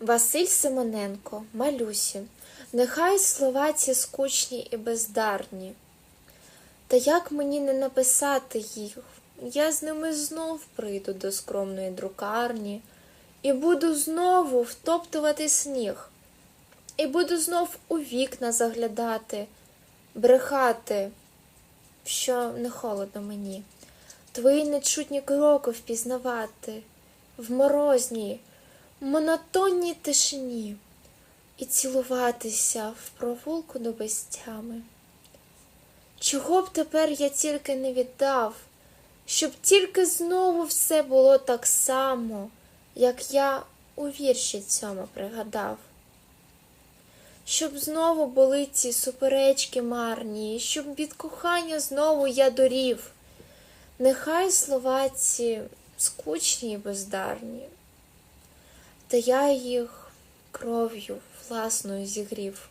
Василь Симоненко, Малюсі, нехай слова ці скучні і бездарні. Та як мені не написати їх? Я з ними знов прийду до скромної друкарні і буду знову втоптувати сніг, і буду знов у вікна заглядати, брехати, що не холодно мені, твої нечутні кроки впізнавати в морозній, монотонній тишині і цілуватися в провулку до безтями. Чого б тепер я тільки не віддав, щоб тільки знову все було так само, як я у вірші цьому пригадав. Щоб знову були ці суперечки марні, щоб від кохання знову я дорів. Нехай слова ці скучні і бездарні, та я їх кров'ю власною зігрів.